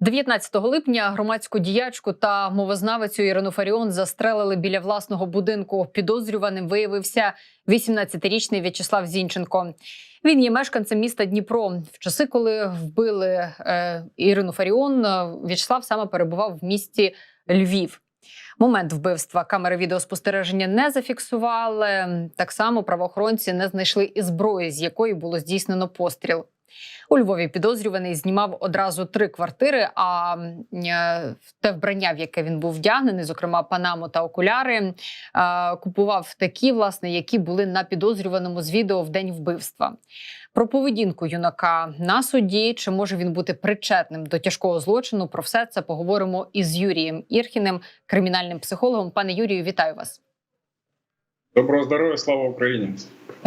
19 липня громадську діячку та мовознавицю Ірину Фаріон застрелили біля власного будинку. Підозрюваним виявився 18-річний В'ячеслав Зінченко. Він є мешканцем міста Дніпро. В часи, коли вбили е, Ірину Фаріон, е, В'ячеслав саме перебував в місті Львів. Момент вбивства камери відеоспостереження не зафіксували. Так само правоохоронці не знайшли і зброї, з якої було здійснено постріл. У Львові підозрюваний знімав одразу три квартири. А е, те вбрання, в яке він був вдягнений, зокрема панаму та окуляри, купував такі, власне, які були на підозрюваному з відео в день вбивства. Про поведінку юнака на суді, чи може він бути причетним до тяжкого злочину? Про все це поговоримо із Юрієм Ірхіним, кримінальним психологом. Пане Юрію, вітаю вас. Доброго здоров'я, слава Україні!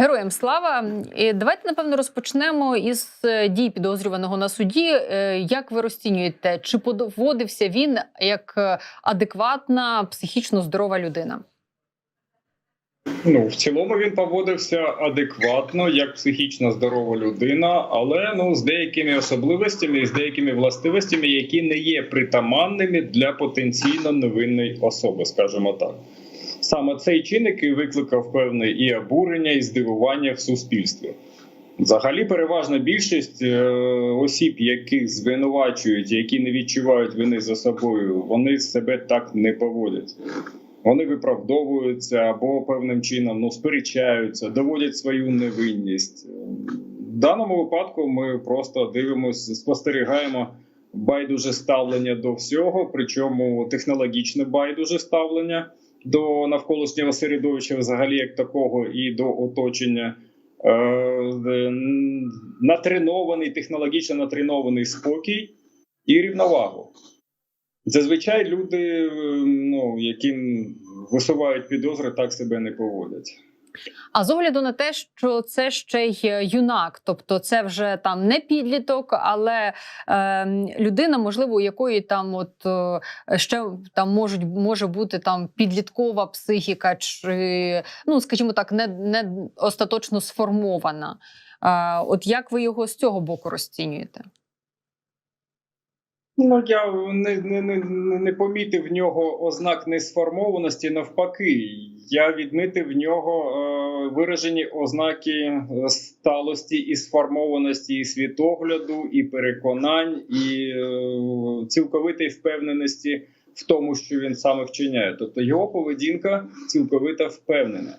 Героям слава! І давайте напевно розпочнемо із е, дій підозрюваного на суді. Е, Як ви розцінюєте, чи поводився він як е, адекватна, психічно здорова людина? Ну в цілому він поводився адекватно, як психічно здорова людина, але ну з деякими особливостями і з деякими властивостями, які не є притаманними для потенційно невинної особи, скажімо так. Саме цей чинник і викликав певне і обурення, і здивування в суспільстві. Взагалі, переважна більшість е, осіб, яких звинувачують, які не відчувають вини за собою, вони себе так не поводять. Вони виправдовуються або певним чином ну, сперечаються, доводять свою невинність. В даному випадку ми просто дивимося, спостерігаємо байдуже ставлення до всього, причому технологічне байдуже ставлення до навколишнього середовища, взагалі як такого, і до оточення. Е, натренований, технологічно натренований спокій і рівновагу. Зазвичай люди, е, ну, яким висувають підозри, так себе не поводять. А з огляду на те, що це ще й юнак, тобто це вже там не підліток, але е, людина, можливо, у якої там от е, ще там можуть може бути там підліткова психіка, чи ну скажімо так, не, не остаточно сформована. Е, от як ви його з цього боку розцінюєте? Ну, я не, не, не, не помітив в нього ознак несформованості. Навпаки, я відмітив в нього е, виражені ознаки е, сталості і сформованості і світогляду, і переконань, і е, цілковитої впевненості в тому, що він саме вчиняє. Тобто його поведінка цілковито впевнена.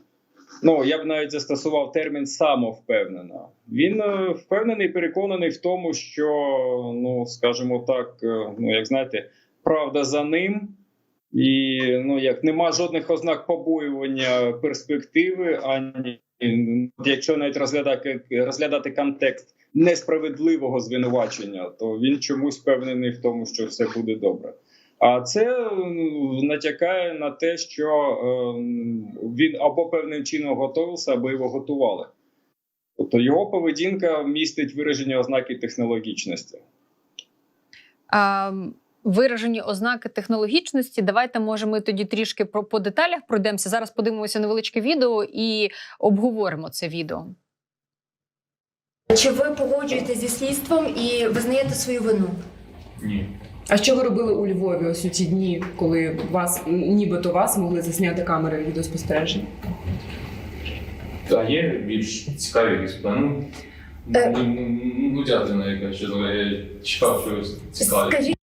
Ну, я б навіть застосував термін самовпевнена. Він е, впевнений, переконаний в тому, що, ну скажімо так, е, ну як знаєте, правда за ним, і ну як нема жодних ознак побоювання перспективи, ані якщо навіть розглядати розглядати контекст несправедливого звинувачення, то він чомусь впевнений в тому, що все буде добре. А це натякає на те, що ем, він або певним чином готувався, або його готували. Тобто його поведінка містить вираження ознаки технологічності. А, виражені ознаки технологічності. Давайте може ми тоді трішки про по деталях пройдемося. Зараз подивимося невеличке відео і обговоримо це відео. Чи ви погоджуєтесь зі слідством і визнаєте свою вину? Ні. А що ви робили у Львові ось у ці дні, коли вас нібито вас могли засняти камери відеоспостереження? Та є більш цікаві якісь плани? Е. Ну, ну, ну, дятина якась, я чекав щось цікаве. Скажіть,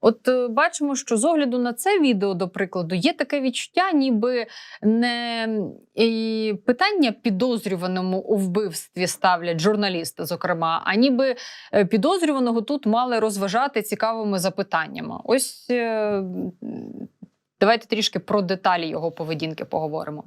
От е, бачимо, що з огляду на це відео, до прикладу, є таке відчуття, ніби не питання підозрюваному у вбивстві ставлять журналісти, зокрема, а ніби е, підозрюваного тут мали розважати цікавими запитаннями. Ось е, давайте трішки про деталі його поведінки поговоримо.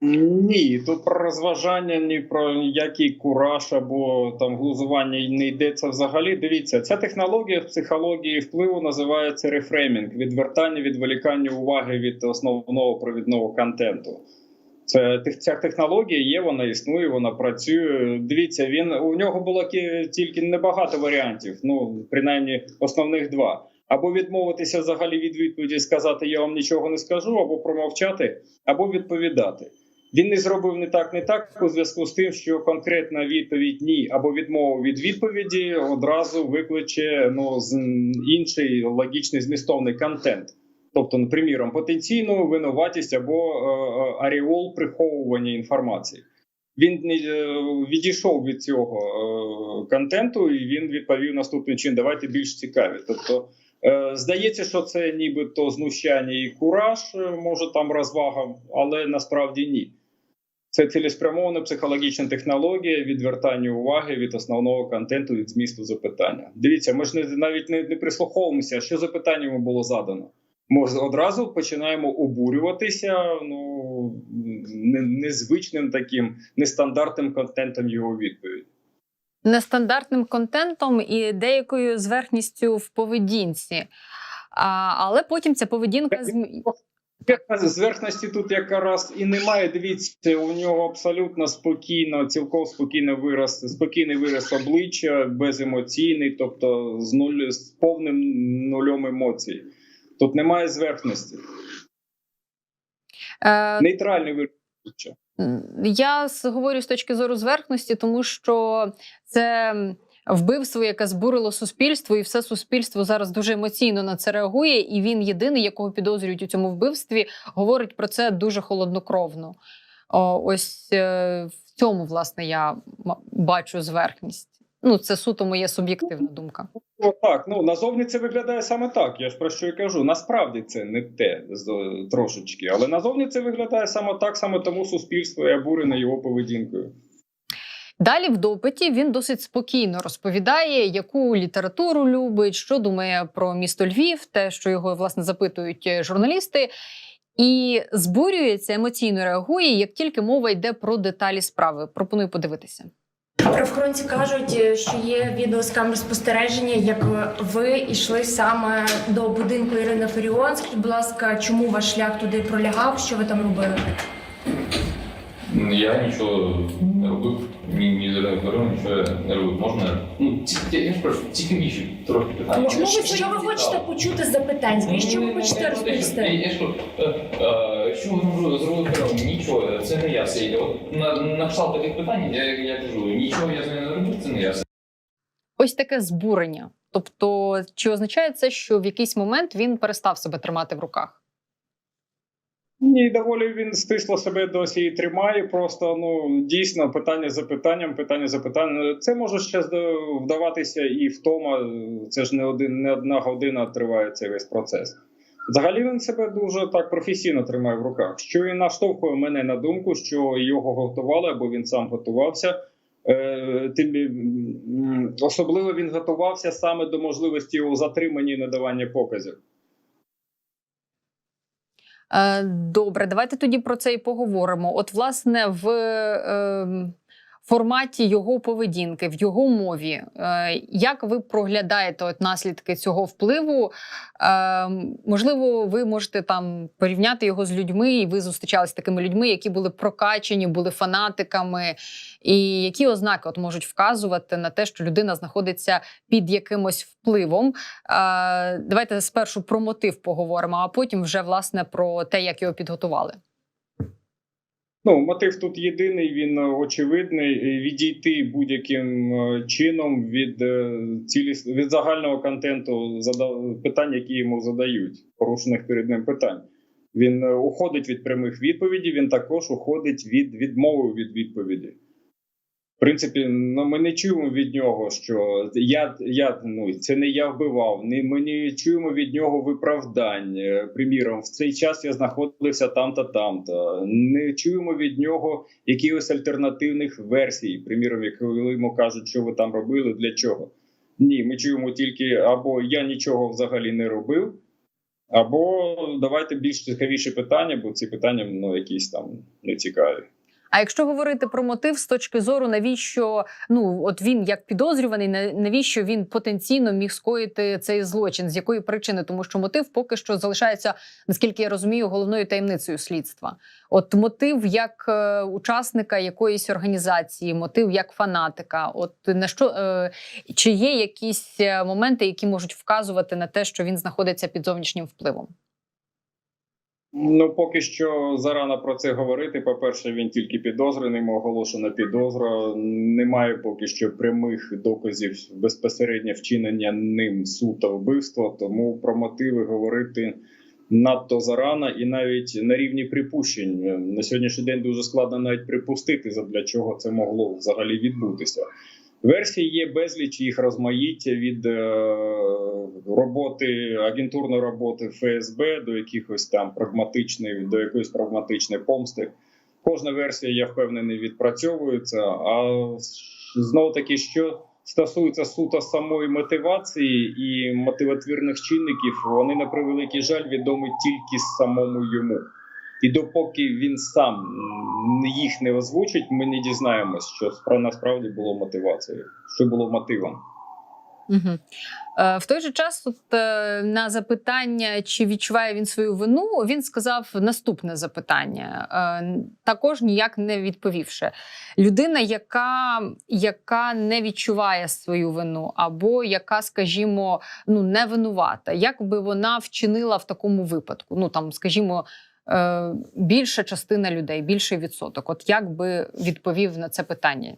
Ні, тут про розважання, ні про який кураж або там глузування не йдеться взагалі. Дивіться, ця технологія в психології впливу називається рефреймінг, відвертання, відволікання уваги від основного провідного контенту. Це ця технологія є, вона існує, вона працює. Дивіться, він у нього було тільки небагато варіантів, ну принаймні основних два. Або відмовитися взагалі від відповіді, сказати я вам нічого не скажу, або промовчати, або відповідати. Він не зробив не так, не так у зв'язку з тим, що конкретна відповідь ні або відмова від відповіді одразу викличе ну з інший логічний змістовний контент. Тобто, ну, приміром, потенційну винуватість або е, е, аріол приховування інформації. Він е, відійшов від цього контенту, і він відповів наступним чином: давайте більш цікаві. Тобто, здається, що це нібито знущання і кураж, може там розвага, але насправді ні. Це цілеспрямована психологічна технологія відвертання уваги від основного контенту від змісту запитання. Дивіться, ми ж не навіть не, не прислуховуємося, що запитання йому було задано. Ми одразу починаємо обурюватися ну не- незвичним таким нестандартним контентом його відповіді. Нестандартним контентом і деякою зверхністю в поведінці. А, але потім ця поведінка змі... Зверхності тут якраз і немає. Дивіться, у нього абсолютно спокійно, цілком спокійно вираз, спокійний вираз обличчя, беземоційний, тобто з нуль з повним нульом емоцій. Тут немає зверхності. Е, Нейтральний вираз обличчя. Я говорю з точки зору зверхності, тому що це вбивство, яке збурило суспільство, і все суспільство зараз дуже емоційно на це реагує. І він єдиний, якого підозрюють у цьому вбивстві, говорить про це дуже холоднокровно. Ось е, в цьому, власне, я бачу зверхність. Ну, це суто моя суб'єктивна думка. О, так, ну назовні це виглядає саме так. Я ж про що і кажу. Насправді це не те трошечки, але назовні це виглядає саме так, саме тому суспільство і обурене його поведінкою. Далі в допиті він досить спокійно розповідає, яку літературу любить, що думає про місто Львів, те, що його власне запитують е, журналісти. І збурюється, емоційно реагує, як тільки мова йде про деталі справи. Пропоную подивитися. Правоохоронці кажуть, е, що є відео з камер спостереження, як ви йшли саме до будинку Ірини Феріон. Скажіть, будь ласка, чому ваш шлях туди пролягав? Що ви там робили? Я нічого не робив, ні, ні з нічого я не робив. Можна. Ну, ці- я, я ж прошу, цікавіші трохи питання. Чому ви Що- ви хочете почути з запитань? Що ви хочете я розповісти? я ж кажу, е, е, що ви зробили пером? Нічого, це не я. Це, от, на, на кшталт таких питань я, я кажу, нічого я з нею не робив, це не я. Ось таке збурення. Тобто, чи означає це, що в якийсь момент він перестав себе тримати в руках? Ні, доволі він стисло себе досі і тримає. Просто ну дійсно питання за питанням, питання за питанням. Це може ще вдаватися і втома. Це ж не один, не одна година триває цей весь процес. Взагалі він себе дуже так професійно тримає в руках, що і наштовхує мене на думку, що його готували або він сам готувався. Е, Тим особливо він готувався саме до можливості його затримання і надавання показів. Е, Добре, давайте тоді про це і поговоримо. От, власне, в е, форматі його поведінки, в його мові, е, як ви проглядаєте от наслідки цього впливу? Е, можливо, ви можете там порівняти його з людьми, і ви зустрічалися з такими людьми, які були прокачені, були фанатиками, і які ознаки от можуть вказувати на те, що людина знаходиться під якимось впливом. Е, Давайте спершу про мотив поговоримо, а потім вже власне про те, як його підготували. Ну, мотив тут єдиний, він е, очевидний. Відійти будь-яким е, чином від е, ціліс... від загального контенту питань, які йому задають, порушених перед ним питань. Він е, уходить від прямих відповідей, він також уходить від відмови від відповіді. В принципі, ну, ми не чуємо від нього, що я, я ну це не я вбивав. Не ми не чуємо від нього виправдань. Е, Приміром, в цей час я знаходився там-то, там-то. Не чуємо від нього якихось альтернативних версій. Приміром, як йому кажуть, що ви там робили, для чого. Ні, ми чуємо тільки або я нічого взагалі не робив, або давайте більш цікавіші питання, бо ці питання ну якісь там нецікаві. А якщо говорити про мотив з точки зору, навіщо ну от він як підозрюваний, на- навіщо він потенційно міг скоїти цей злочин? З якої причини? Тому що мотив поки що залишається, наскільки я розумію, головною таємницею слідства. От мотив як е, учасника якоїсь організації, мотив як фанатика. От на що е, чи є якісь е, моменти, які можуть вказувати на те, що він знаходиться під зовнішнім впливом? Ну, поки що зарано про це говорити. По-перше, він тільки підозрюваний, йому оголошена підозра. Немає поки що прямих доказів безпосередньо вчинення ним сута вбивства, тому про мотиви говорити надто зарано і навіть на рівні припущень. На сьогоднішній день дуже складно навіть припустити, для чого це могло взагалі відбутися. Версій є безліч їх розмаїття від е, роботи агентурної роботи ФСБ до якихось там прагматичної, до якоїсь прагматичної помсти. Кожна версія, я впевнений, відпрацьовується. А знову таки, що стосується суто самої мотивації і мотивотвірних чинників, вони на превеликий жаль відомі тільки самому йому. І допоки він сам їх не озвучить, ми не дізнаємось, що насправді було мотивацією, що було мотивом. Угу. В той же час, от, е, на запитання, чи відчуває він свою вину, він сказав наступне запитання, е, також ніяк не відповівши. Людина, яка, яка не відчуває свою вину, або яка, скажімо, ну не винувата, як би вона вчинила в такому випадку? Ну там, скажімо, більша частина людей, більший відсоток. От як би відповів на це питання?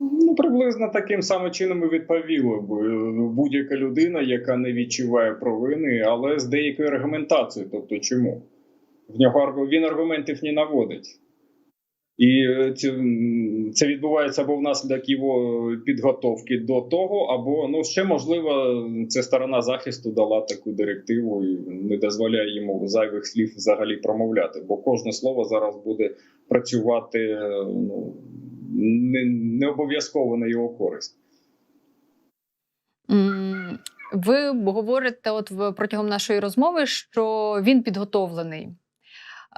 Ну, приблизно таким самим чином і відповіло б е, будь-яка людина, яка не відчуває провини, але з деякою аргументацією. Тобто, чому? В нього він аргументів не наводить. І е, це, відбувається або внаслідок його підготовки до того, або ну ще можливо, ця сторона захисту дала таку директиву і не дозволяє йому зайвих слів взагалі промовляти. Бо кожне слово зараз буде працювати е, ну, не, не обов'язково на його користь. Ви говорите, от протягом нашої розмови, що він підготовлений.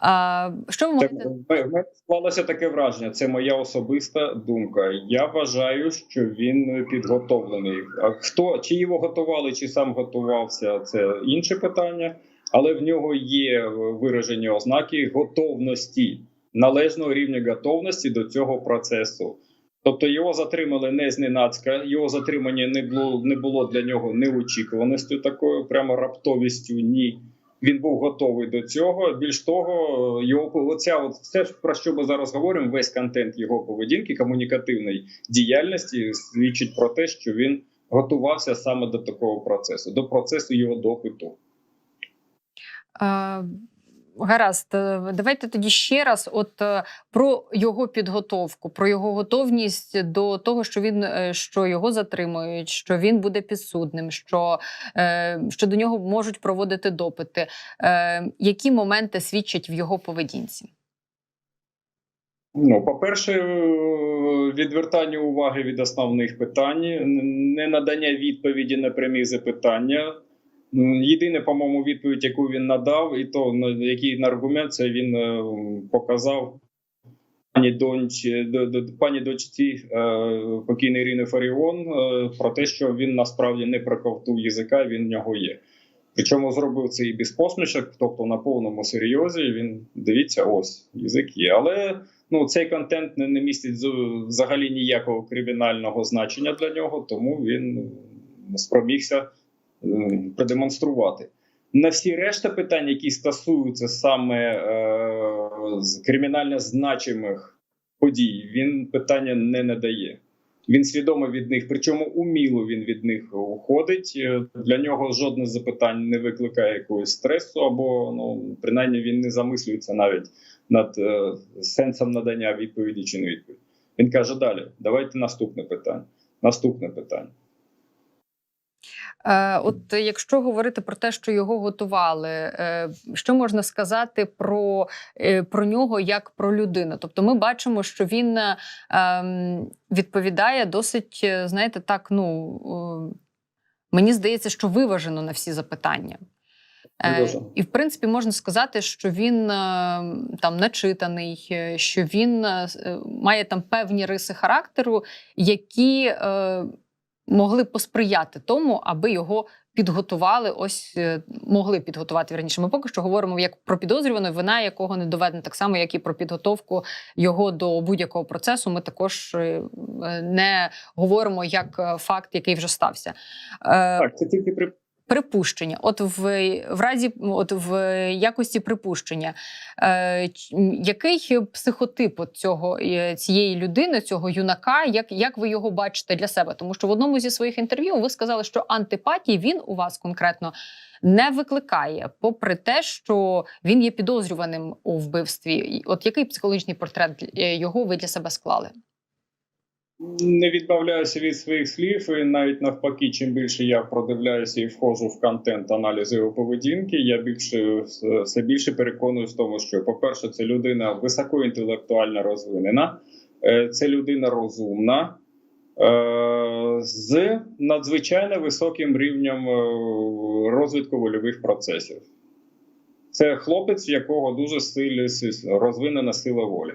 А, що ви можете в мене склалося таке враження. Це моя особиста думка. Я вважаю, що він підготовлений. А хто чи його готували, чи сам готувався, це інше питання. Але в нього є виражені ознаки готовності, належного рівня готовності до цього процесу. Тобто його затримали не зненацька, його затримання не було не було для нього неочікуваністю, такою прямо раптовістю. Ні, він був готовий до цього. Більш того, його оця от все, про що ми зараз говоримо, весь контент його поведінки, комунікативної діяльності свідчить про те, що він готувався саме до такого процесу, до процесу його допиту. Гаразд, е, давайте тоді ще раз, от е, про його підготовку, про його готовність до того, що він е, що його затримують, що він буде підсудним, що, що до нього можуть проводити допити. Які моменти свідчать в його поведінці? Ну, по-перше, відвертання уваги від основних питань, не надання відповіді на прямі запитання. М, Єдине, по-моєму, відповідь, яку він надав, і то на який на аргумент це він е, показав пані доньці, до, до, пані дочці е, покійної Ірини Фаріон е, про те, що він насправді не проковтув язика, він в нього є. Причому зробив це і без посмішок, тобто на повному серйозі. Він дивіться, ось язик є. Але ну цей контент не, не містить взагалі ніякого кримінального значення для нього, тому він ну, спромігся продемонструвати. На всі решта питань, які стосуються саме е, кримінально значимих подій, він питання не надає. Він свідомо від них, причому уміло він від них уходить. Е, Для нього жодне з запитань не викликає якогось стресу, або ну принаймні він не замислюється навіть над е, сенсом надання відповіді чи не відповіді. Він каже: далі, давайте наступне питання. Наступне питання. Е, От якщо говорити про те, що його готували, е, що можна сказати про, е, про нього як про людину? Тобто, ми бачимо, що він ем, відповідає досить, знаєте, так, ну мені здається, що виважено на всі запитання. Е, Виважено. І в принципі можна сказати, що він там начитаний, що він має там певні риси характеру, які могли посприяти тому, аби його підготували. Ось е, могли підготувати верніше. Ми поки що говоримо як про підозрюваного, вина якого не доведена, так само, як і про підготовку його до будь-якого процесу. Ми також е, е, не говоримо як факт, який вже стався. Так, це тільки при припущення, от в, в разі, от в якості припущення, е, який психотип от цього е, цієї людини, цього юнака, як, як ви його бачите для себе? Тому що в одному зі своїх інтерв'ю ви сказали, що антипатії він у вас конкретно не викликає, попри те, що він є підозрюваним у вбивстві. От який психологічний портрет е, його ви для себе склали? Не відмовляюся від своїх слів, і навіть навпаки, чим більше я продивляюся і входжу в контент аналізу його поведінки, я більше все більше переконуюсь в тому, що, по-перше, це людина високоінтелектуально розвинена, е, це людина розумна. е, З надзвичайно високим рівнем е, розвитку вольових процесів. Це хлопець, в якого дуже сильна розвинена сила волі.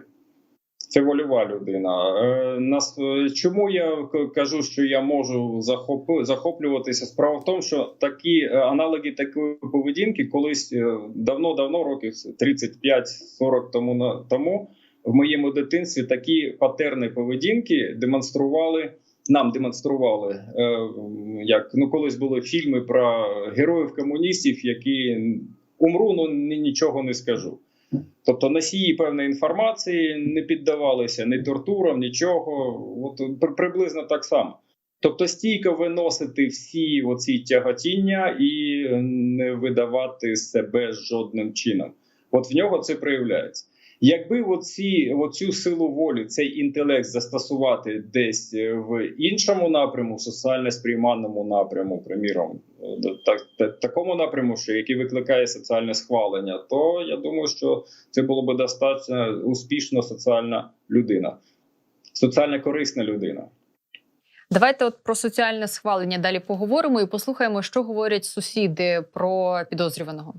Це вольова людина. Е, нас е, чому я кажу, що я можу захоплюватися? Справа в тому, що такі е, аналоги такої поведінки колись давно-давно, років 35-40 тому тому, в моєму дитинстві такі патерни поведінки демонстрували. Нам демонстрували, як ну колись були фільми про героїв комуністів, які умру, ну ні- нічого не скажу. Тобто носії певної інформації не піддавалися ні тортурам, нічого. От приблизно так само. Тобто стійко виносити всі оці тяготіння і не видавати себе жодним чином. От в нього це проявляється. Якби оці, оцю силу волі, цей інтелект застосувати десь е, в іншому напряму, соціально сприйманому напряму, приміром, е, так, так, такому напряму, що який викликає соціальне схвалення, то я думаю, що це було б достатньо успішна соціальна людина, соціально корисна людина. Давайте от про соціальне схвалення далі поговоримо і послухаємо, що говорять сусіди про підозрюваного.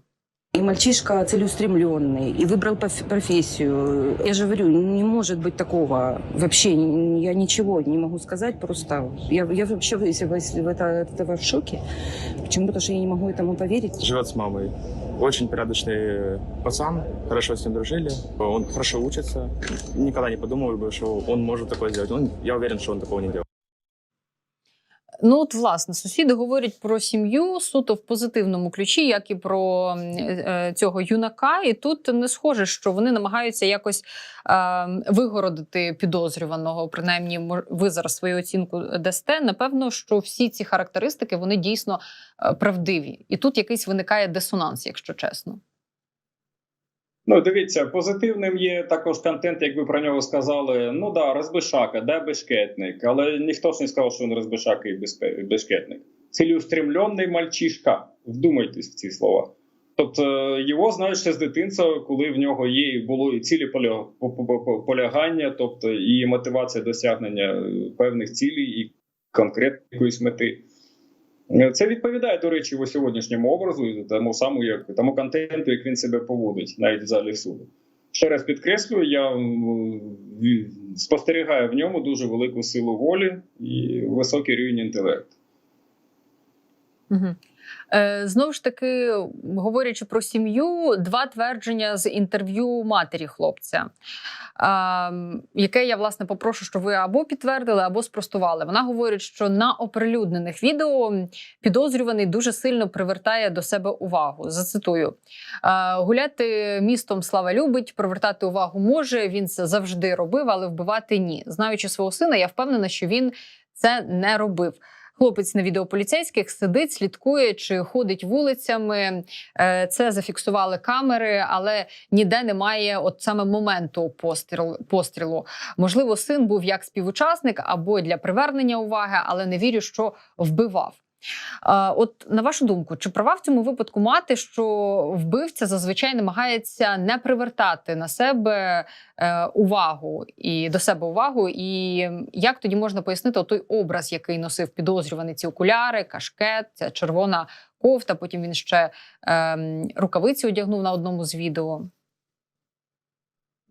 И мальчишка целеустремленный, и выбрал проф- профессию. Я же говорю, не может быть такого. Вообще, н- я ничего не могу сказать, просто я, я вообще если вы- если вы это, от этого в шоке. Почему? Потому что я не могу этому поверить. живет с мамой. Очень порядочный пацан, хорошо с ним дружили. Он хорошо учится. Никогда не подумал бы, что он может такое сделать. Он, я уверен, что он такого не делал. Ну, от, власне, сусіди говорять про сім'ю суто в позитивному ключі, як і про е, цього юнака. І тут не схоже, що вони намагаються якось е, вигородити підозрюваного. Принаймні, ви зараз свою оцінку дасте. Напевно, що всі ці характеристики вони дійсно е, правдиві. І тут якийсь виникає дисонанс, якщо чесно. Ну, дивіться, позитивним є також контент, як ви про нього сказали. Ну да, розбишака, да, бешкетник. Але ніхто ж не сказав, що він розбишака і бешкетник. Цілеустремлений мальчишка. Вдумайтесь в ці слова. Тобто його знають ще з дитинства, коли в нього є і було і цілі поля- по- по- по- полягання, тобто і мотивація досягнення е, певних цілей і конкретної якоїсь мети. Це відповідає, до речі, його сьогоднішньому образу і тому саму як тому контенту, як він себе поводить, навіть в залі суду. Ще раз підкреслюю, я спостерігаю в ньому дуже велику силу волі і високий рівень інтелекту. Угу. Е, знову ж таки, говорячи про сім'ю, два твердження з інтерв'ю матері хлопця, е, яке я власне попрошу, щоб ви або підтвердили, або спростували. Вона говорить, що на оприлюднених відео підозрюваний дуже сильно привертає до себе увагу. Зацитую: е, гуляти містом слава любить, привертати увагу може. Він це завжди робив, але вбивати ні. Знаючи свого сина, я впевнена, що він це не робив. Хлопець на відео поліцейських сидить, слідкує чи ходить вулицями. Е, Це зафіксували камери, але ніде немає от саме моменту пострілу. пострілу. Можливо, син був як співучасник або для привернення уваги, але не вірю, що вбивав. От на вашу думку, чи права в цьому випадку мати, що вбивця зазвичай намагається не привертати на себе е, увагу і до себе увагу? І як тоді можна пояснити той образ, який носив підозрюваний ці окуляри, кашкет, ця червона кофта? Потім він ще е, рукавиці одягнув на одному з відео.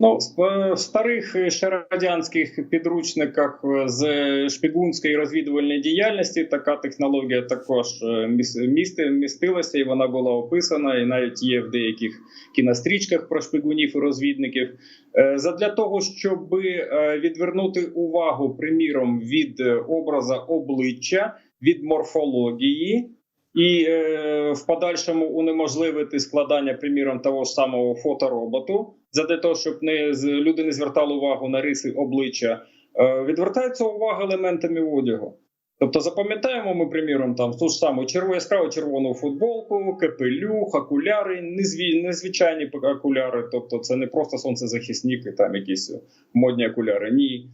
Ну, в е, старих ще радянських підручниках е, з шпигунської розвідувальної діяльності така технологія також е, місти- містилася, і вона була описана, і навіть є в деяких кінострічках про шпигунів і розвідників. Е, Задля того, щоб відвернути увагу, приміром, від е, образа обличчя, від морфології. І е, в подальшому унеможливити складання, приміром, того ж самого фотороботу, для того, щоб не люди не звертали увагу на риси обличчя, е, відвертається увага елементами одягу. Тобто запам'ятаємо ми, приміром, там ту ж саму яскраву червону футболку, капелюх, окуляри, незві, незвичайні окуляри. Тобто, це не просто сонцезахисники, там якісь модні окуляри. Ні.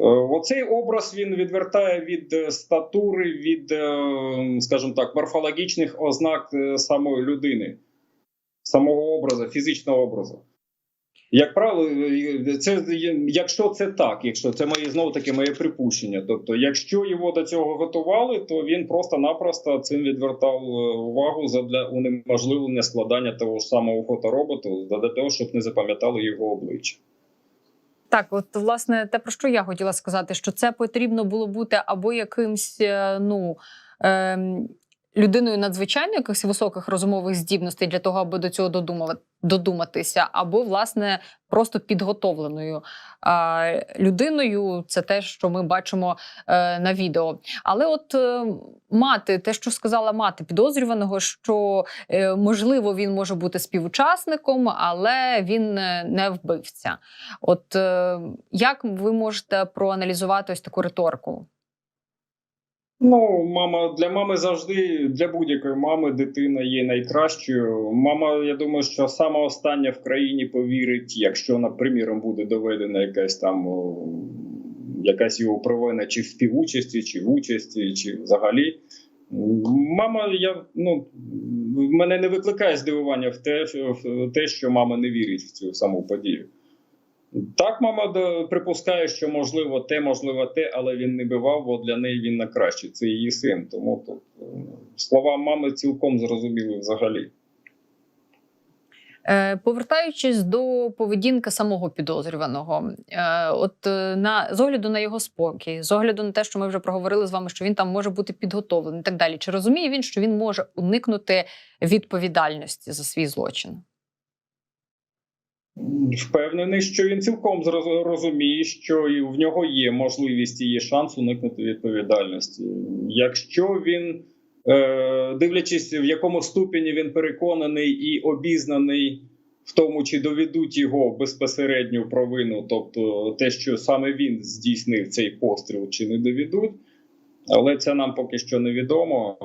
Е, Оцей образ він відвертає від е, статури, від, е, скажімо так, морфологічних ознак самої людини, самого образу, фізичного образу. Як правило, це якщо це так, якщо це моє знову таки моє припущення. Тобто, якщо його до цього готували, то він просто-напросто цим відвертав увагу для унеможливлення складання того ж самого фотороботу, для того, щоб не запам'ятали його обличчя. Так, от власне, те про що я хотіла сказати, що це потрібно було бути або якимсь е, ну. ем, Людиною надзвичайно якихось високих розумових здібностей для того, аби до цього додумава- додуматися, або власне просто підготовленою а, людиною. Це те, що ми бачимо е, на відео. Але от е, мати, те, що сказала мати підозрюваного, що е, можливо він може бути співучасником, але він е, не вбивця. От е, як ви можете проаналізувати ось таку риторику? Ну, мама для мами завжди для будь-якої мами дитина є найкращою. Мама, я думаю, що саме остання в країні повірить, якщо, наприклад, буде доведена якась там якась його провина чи в співучасті, чи в участі, чи взагалі. Мама, я ну мене не викликає здивування в те, в те, що мама не вірить в цю саму подію. Так, мама припускає, що можливо те, можливо те, але він не бивав, бо для неї він на краще. Це її син. Тому тут е, слова мами цілком зрозуміли взагалі. Е, Повертаючись до поведінки самого підозрюваного, е, от на з огляду на його спокій, з огляду на те, що ми вже проговорили з вами, що він там може бути підготовлений, і так далі. Чи розуміє він, що він може уникнути відповідальності за свій злочин? Впевнений, що він цілком розуміє, що в нього є можливість і є шанс уникнути відповідальності. Якщо він, е, дивлячись, в якому ступені він переконаний і обізнаний в тому, чи доведуть його безпосередню провину, тобто те, що саме він здійснив цей постріл, чи не доведуть, але це нам поки що невідомо.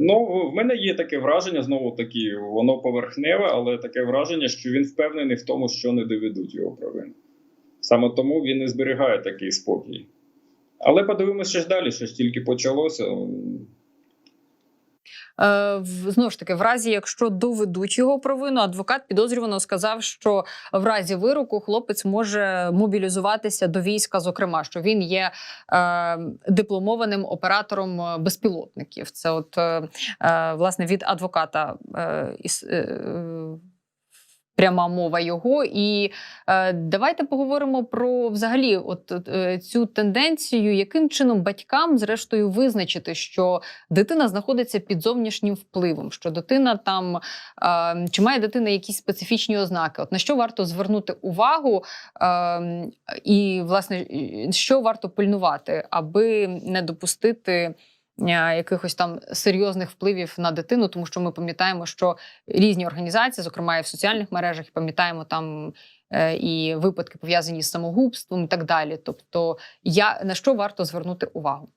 Ну, в мене є таке враження, знову таки, воно поверхневе, але таке враження, що він впевнений в тому, що не доведуть його провину. Саме тому він і зберігає такий спокій. Але подивимося ж далі, що ж тільки почалося. Е, Знову ж таки, в разі, якщо доведуть його провину, адвокат підозрювано сказав, що в разі вироку хлопець може мобілізуватися до війська, зокрема, що він є е, дипломованим оператором е, безпілотників. Це, от е, е, власне, від адвоката е, е, пряма мова його. І е, давайте поговоримо про взагалі от, е, цю тенденцію, яким чином батькам, зрештою, визначити, що дитина знаходиться під зовнішнім впливом, що дитина там е, чи має дитина якісь специфічні ознаки? От на що варто звернути увагу, е, і власне що варто пильнувати, аби не допустити. Е, Якихось там серйозних впливів на дитину, тому що ми пам'ятаємо, що різні організації, зокрема і в соціальних мережах, пам'ятаємо там е, і випадки пов'язані з самогубством, і так далі. Тобто, я на що варто звернути увагу?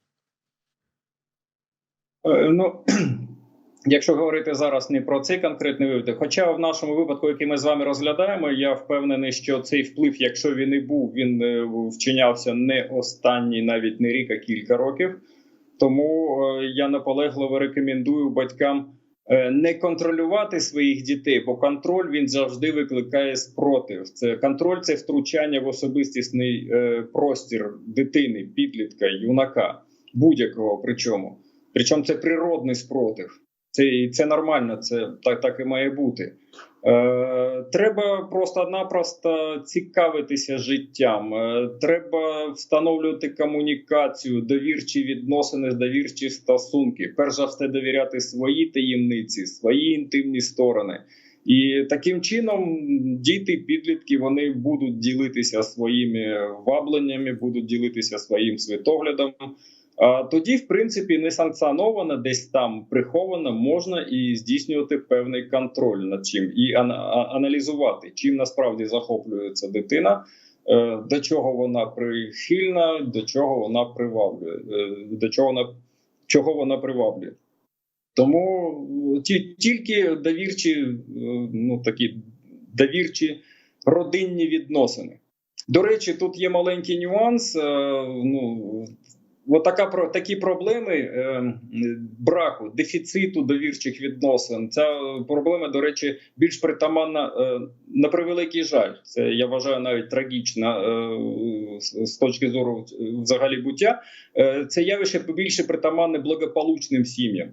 Е, Ну, якщо говорити зараз не про цей конкретний випадок, хоча в нашому випадку, який ми з вами розглядаємо, я впевнений, що цей вплив, якщо він і був, він вчинявся не останній, навіть не рік, а кілька років. Тому е, я наполегливо рекомендую батькам е, не контролювати своїх дітей, бо контроль він завжди викликає спротив. Це контроль це втручання в особистісний е, простір дитини, підлітка, юнака, будь-якого причому. Причому це природний спротив. Це, і це нормально, це так, так і має бути. Е, треба просто-напросто цікавитися життям. Е, треба встановлювати комунікацію, довірчі відносини, довірчі стосунки. Перш за все, довіряти свої таємниці, свої інтимні сторони. І таким чином діти, підлітки, вони будуть ділитися своїми вабленнями, будуть ділитися своїм світоглядом. Тоді, в принципі, несанкціоновано, десь там приховано, можна і здійснювати певний контроль над чим, і аналізувати, чим насправді захоплюється дитина, е, до чого вона прихильна, до чого вона приваблює, е, до чого вона чого вона приваблює. Тому е, тільки довірчі, ну такі довірчі родинні відносини. До речі, тут є маленький нюанс. Ну, от така, про- такі проблеми е, браку, дефіциту довірчих відносин. Ця проблема, до речі, більш притаманна е, на превеликий жаль. Це я вважаю навіть трагічна е, з, точки зору взагалі буття. Е, це явище більше притаманне благополучним сім'ям.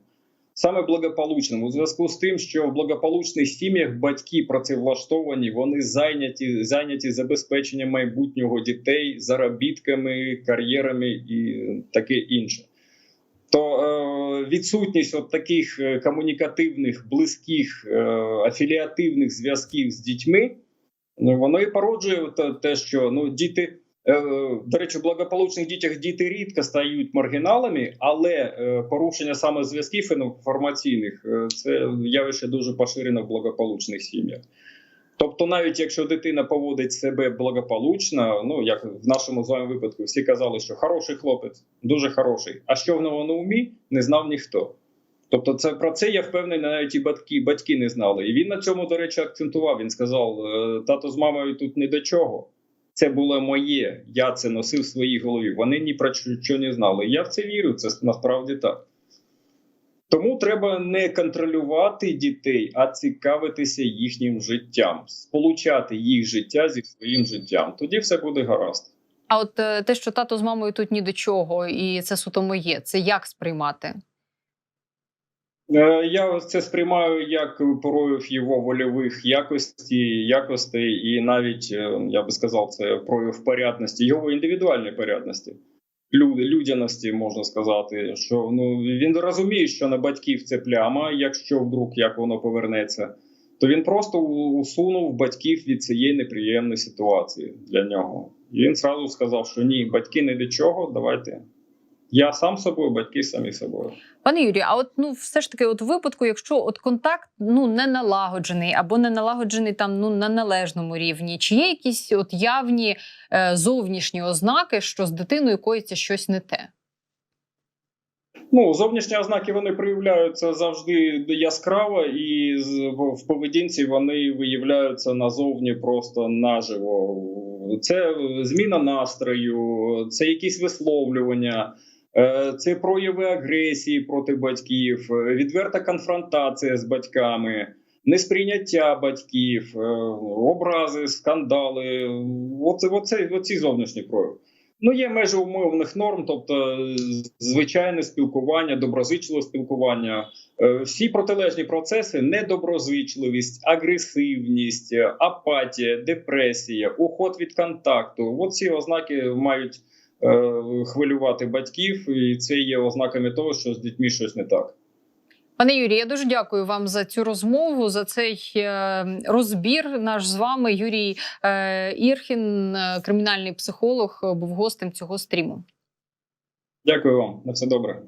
Саме благополучним у зв'язку з тим, що в благополучних сім'ях батьки працевлаштовані, вони зайняті, зайняті забезпеченням майбутнього дітей, заробітками, кар'єрами і таке інше. То е, відсутність от таких е, комунікативних, близьких, е, афіліативних зв'язків з дітьми, ну, воно і породжує те- що ну, діти. Е, До речі, в благополучних дітях діти рідко стають маргіналами, але е, порушення саме зв'язків інформаційних е, це явище дуже поширене в благополучних сім'ях. Тобто, навіть якщо дитина поводить себе благополучно, ну як в нашому з вами випадку, всі казали, що хороший хлопець, дуже хороший. А що в нього на умі, не знав ніхто. Тобто, це про це я впевнений, навіть і батьки, батьки не знали. І він на цьому, до речі, акцентував. Він сказав: «Е, тато з мамою тут не до чого. Це було моє, я це носив в своїй голові. Вони ні про що не знали. Я в це вірю, це насправді так. Тому треба не контролювати дітей, а цікавитися їхнім життям, сполучати їх життя зі своїм життям. Тоді все буде гаразд. А от е, те, що тато з мамою тут ні до чого, і це суто моє, це як сприймати? Е, Я це сприймаю як прояв його вольових якостей, якостей, і навіть е, я би сказав, це прояв порядності, його індивідуальної порядності, люди, людяності, можна сказати, що ну він розуміє, що на батьків це пляма, якщо вдруг як воно повернеться, то він просто усунув батьків від цієї неприємної ситуації для нього. І він зразу сказав, що ні, батьки не до чого, давайте. Я сам собою, батьки самі собою. Пане Юрію, а от ну все ж таки, от випадку, якщо от контакт ну не налагоджений або не налагоджений там ну на належному рівні, чи є якісь от явні е, зовнішні ознаки, що з дитиною коїться щось не те? Ну, зовнішні ознаки вони проявляються завжди яскраво, і в- поведінці вони виявляються назовні просто наживо. Це зміна настрою, це якісь висловлювання, це прояви агресії проти батьків, е, відверта конфронтація з батьками. Несприйняття батьків, е, образи, скандали, оце, оце, оці зовнішні прояви. Ну, є межі умовних норм, тобто е, звичайне спілкування, доброзичливе спілкування. Е, Всі протилежні процеси недоброзичливість, агресивність, е, апатія, депресія, уход від контакту. От ці ознаки мають е, хвилювати батьків, і це є ознаками того, що з дітьми щось не так. Пане Юрій, я дуже дякую вам за цю розмову, за цей е, розбір. Наш з вами Юрій е, Ірхін, е, кримінальний психолог, був гостем цього стріму. Дякую вам, на все добре.